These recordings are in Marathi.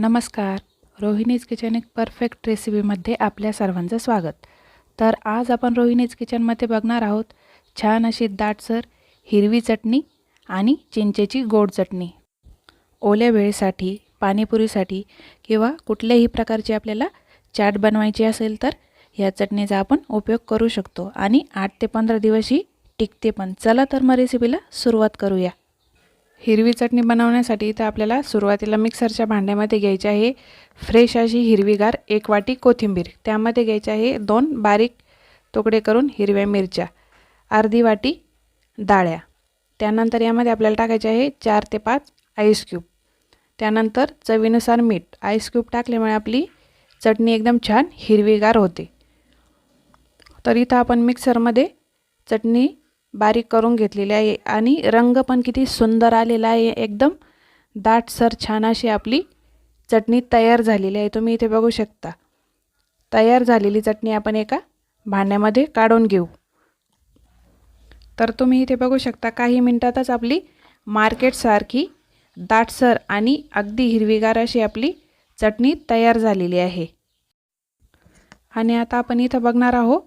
नमस्कार. रोहिणीज किचन एक परफेक्ट रेसिपीमध्ये आपल्या सर्वांचं स्वागत. तर आज आपण रोहिणीज किचनमध्ये बघणार आहोत छान अशी दाटसर हिरवी चटणी आणि चिंचेची गोड चटणी. ओल्या वेळेसाठी पाणीपुरीसाठी किंवा कुठल्याही प्रकारची आपल्याला चाट बनवायची असेल तर या चटणीचा आपण उपयोग करू शकतो. आणि आठ ते पंधरा दिवस ही टिकते पण. चला तर मग रेसिपीला सुरुवात करूया. हिरवी चटणी बनवण्यासाठी इथं आपल्याला सुरुवातीला मिक्सरच्या भांड्यामध्ये घ्यायची आहे. फ्रेश अशी हिरवीगार एक वाटी कोथिंबीर. त्यामध्ये घ्यायची आहे दोन बारीक तुकडे करून हिरव्या मिरच्या. अर्धी वाटी डाळ्या. त्यानंतर यामध्ये आपल्याला टाकायचे आहे चार ते पाच आईस क्यूब त्यानंतर चवीनुसार मीठ. आईस क्यूब टाकल्यामुळे आपली चटणी एकदम छान हिरवीगार होते. तर इथं आपण मिक्सरमध्ये चटणी बारीक करून घेतलेली आहे. आणि रंग पण किती सुंदर आलेला आहे. एकदम दाटसर छान अशी आपली चटणी तयार झालेली आहे. तुम्ही इथे बघू शकता. तयार झालेली चटणी आपण एका भांड्यामध्ये काढून घेऊ. तर तुम्ही इथे बघू शकता काही मिनटातच आपली मार्केटसारखी दाटसर आणि अगदी हिरवीगार अशी आपली चटणी तयार झालेली आहे. आणि आता आपण इथं बघणार आहोत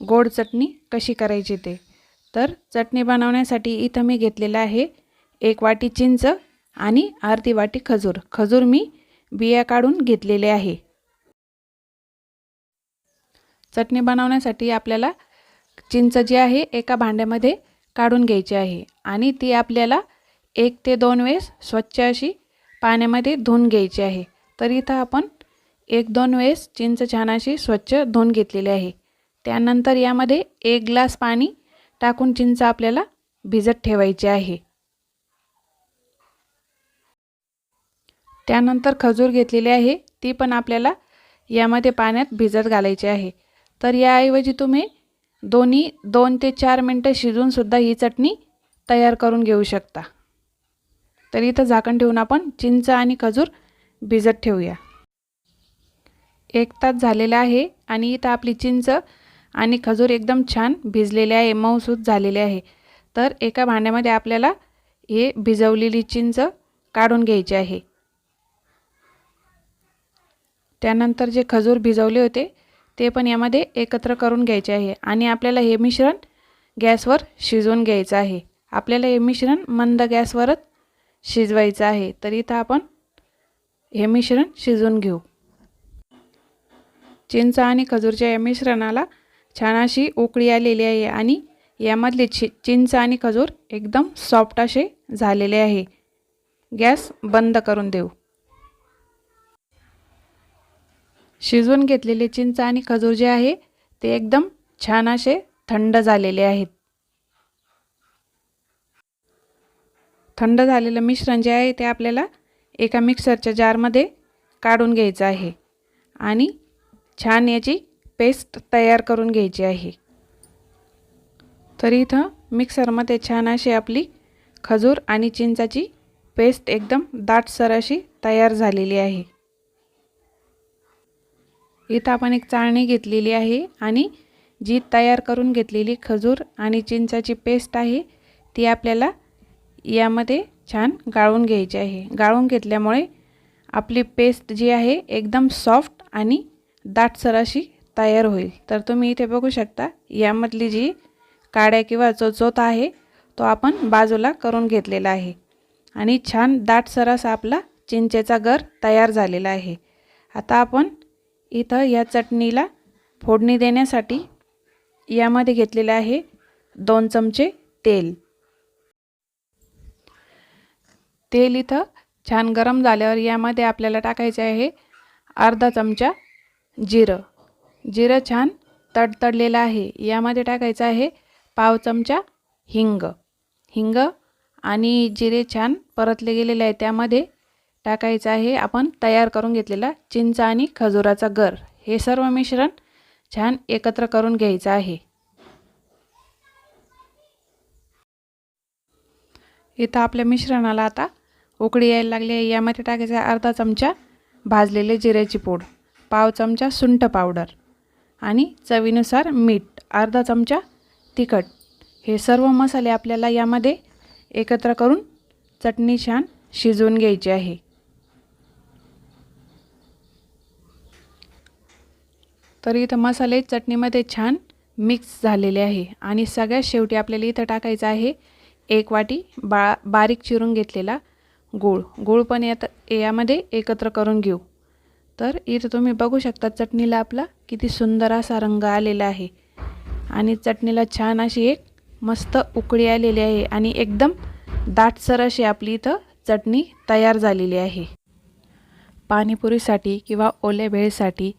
गोड चटणी कशी करायची ते. तर चटणी बनवण्यासाठी इथं मी घेतलेलं आहे एक वाटी चिंच आणि अर्धी वाटी खजूर. खजूर मी बिया काढून घेतलेले आहे. चटणी बनवण्यासाठी आपल्याला चिंच जी आहे एका भांड्यामध्ये काढून घ्यायची आहे आणि ती आपल्याला एक ते दोन वेळेस स्वच्छ अशी पाण्यामध्ये धुवून घ्यायची आहे. तर इथं आपण एक दोन वेळेस चिंच छान अशी स्वच्छ धुवून घेतलेली आहे. त्यानंतर यामध्ये एक ग्लास पाणी टाकून चिंच आपल्याला भिजत ठेवायची आहे. त्यानंतर खजूर घेतलेली आहे ती पण आपल्याला यामध्ये पाण्यात भिजत घालायची आहे. तर याऐवजी तुम्ही दोन्ही दोन ते चार मिनटं शिजूनसुद्धा ही चटणी तयार करून घेऊ शकता. तर इथं झाकण ठेवून आपण चिंच आणि खजूर भिजत ठेवूया. एक तास झालेला आहे आणि इथं आपली चिंच आणि खजूर एकदम छान भिजलेले आहे मऊसूत झालेले आहे. तर एका भांड्यामध्ये आपल्याला हे भिजवलेली चिंच काढून घ्यायची आहे. त्यानंतर जे खजूर भिजवले होते ते पण यामध्ये एकत्र करून घ्यायचे आहे आणि आपल्याला हे मिश्रण गॅसवर शिजवून घ्यायचं आहे. आपल्याला हे मिश्रण मंद गॅसवरच शिजवायचं आहे. तर इथं आपण हे मिश्रण शिजवून घेऊ. चिंच आणि खजूरच्या या मिश्रणाला छान अशी उकळी आलेली आहे आणि यामधले चि चिंच आणि खजूर एकदम सॉफ्ट असे झालेले आहे. गॅस बंद करून देऊ. शिजवून घेतलेले चिंच आणि खजूर जे आहे ते एकदम छान असे थंड झालेले आहेत. थंड झालेलं मिश्रण जे आहे ते आपल्याला एका मिक्सरच्या जारमध्ये काढून घ्यायचं आहे. आणि छान याची पेस्ट तयार करून घ्यायची आहे. तर इथं मिक्सरमध्ये छान अशी आपली खजूर आणि चिंचाची पेस्ट एकदम दाटसर अशी तयार झालेली आहे. इथं आपण एक चाळणी घेतलेली आहे आणि जी तयार करून घेतलेली खजूर आणि चिंचाची पेस्ट आहे ती आपल्याला यामध्ये छान गाळून घ्यायची आहे. गाळून घेतल्यामुळे आपली पेस्ट जी आहे एकदम सॉफ्ट आणि दाटसर अशी तयार होईल. तर तुम्ही इथे बघू शकता यामधली जी काड्या किंवा चोचोत आहे तो आपण बाजूला करून घेतलेला आहे. आणि छान दाटसर असा आपला चिंचेचा गर तयार झालेला आहे. आता आपण इथं या चटणीला फोडणी देण्यासाठी यामध्ये घेतलेले आहे दोन चमचे तेल. तेल इथं छान गरम झाल्यावर यामध्ये आपल्याला टाकायचे आहे अर्धा चमचा जिरं. जिरं छान तडतडलेलं आहे. यामध्ये टाकायचं आहे पाव चमचा हिंग. हिंग आणि जिरे छान परतले गेलेले आहे. त्यामध्ये टाकायचं आहे आपण तयार करून घेतलेला चिंच आणि खजुराचा गर. हे सर्व मिश्रण छान एकत्र करून घ्यायचं आहे. इथं आपल्या मिश्रणाला आता उकळी यायला लागली आहे. यामध्ये टाकायचं अर्धा चमचा भाजलेले जिऱ्याची पूड पाव चमचा सुंठ पावडर. आणि चवीनुसार मीठ अर्धा चमचा तिखट. हे सर्व मसाले आपल्याला यामध्ये एकत्र करून चटणी छान शिजवून घ्यायची आहे. तर इथं मसाले चटणीमध्ये छान मिक्स झालेले आहे. आणि सगळ्यात शेवटी आपल्याला इथं टाकायचं आहे एक वाटी बा बारीक चिरून घेतलेला गूळ. गूळ पण यात यामध्ये एकत्र करून घेऊ. तर इथं तुम्ही बघू शकता चटणीला आपला किती सुंदर असा रंग आलेला आहे. आणि चटणीला छान अशी एक मस्त उकळी आलेली आहे आणि एकदम दाटसर अशी आपली इथं चटणी तयार झालेली आहे. पाणीपुरीसाठी किंवा ओल्या भेळसाठी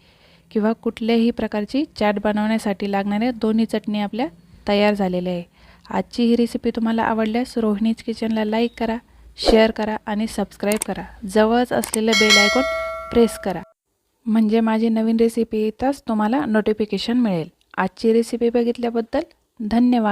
किंवा कुठल्याही प्रकारची चाट बनवण्यासाठी लागणाऱ्या दोन्ही चटणी आपल्या तयार झालेल्या आहे. आजची ही रेसिपी तुम्हाला आवडल्यास रोहिणीज किचनला लाईक करा शेअर करा आणि सबस्क्राईब करा. जवळच असलेलं बेल आयकॉन प्रेस करा. म्हणजे माझी नवीन रेसिपी येताच तुम्हाला नोटिफिकेशन मिळेल. आजची रेसिपी बघितल्याबद्दल धन्यवाद.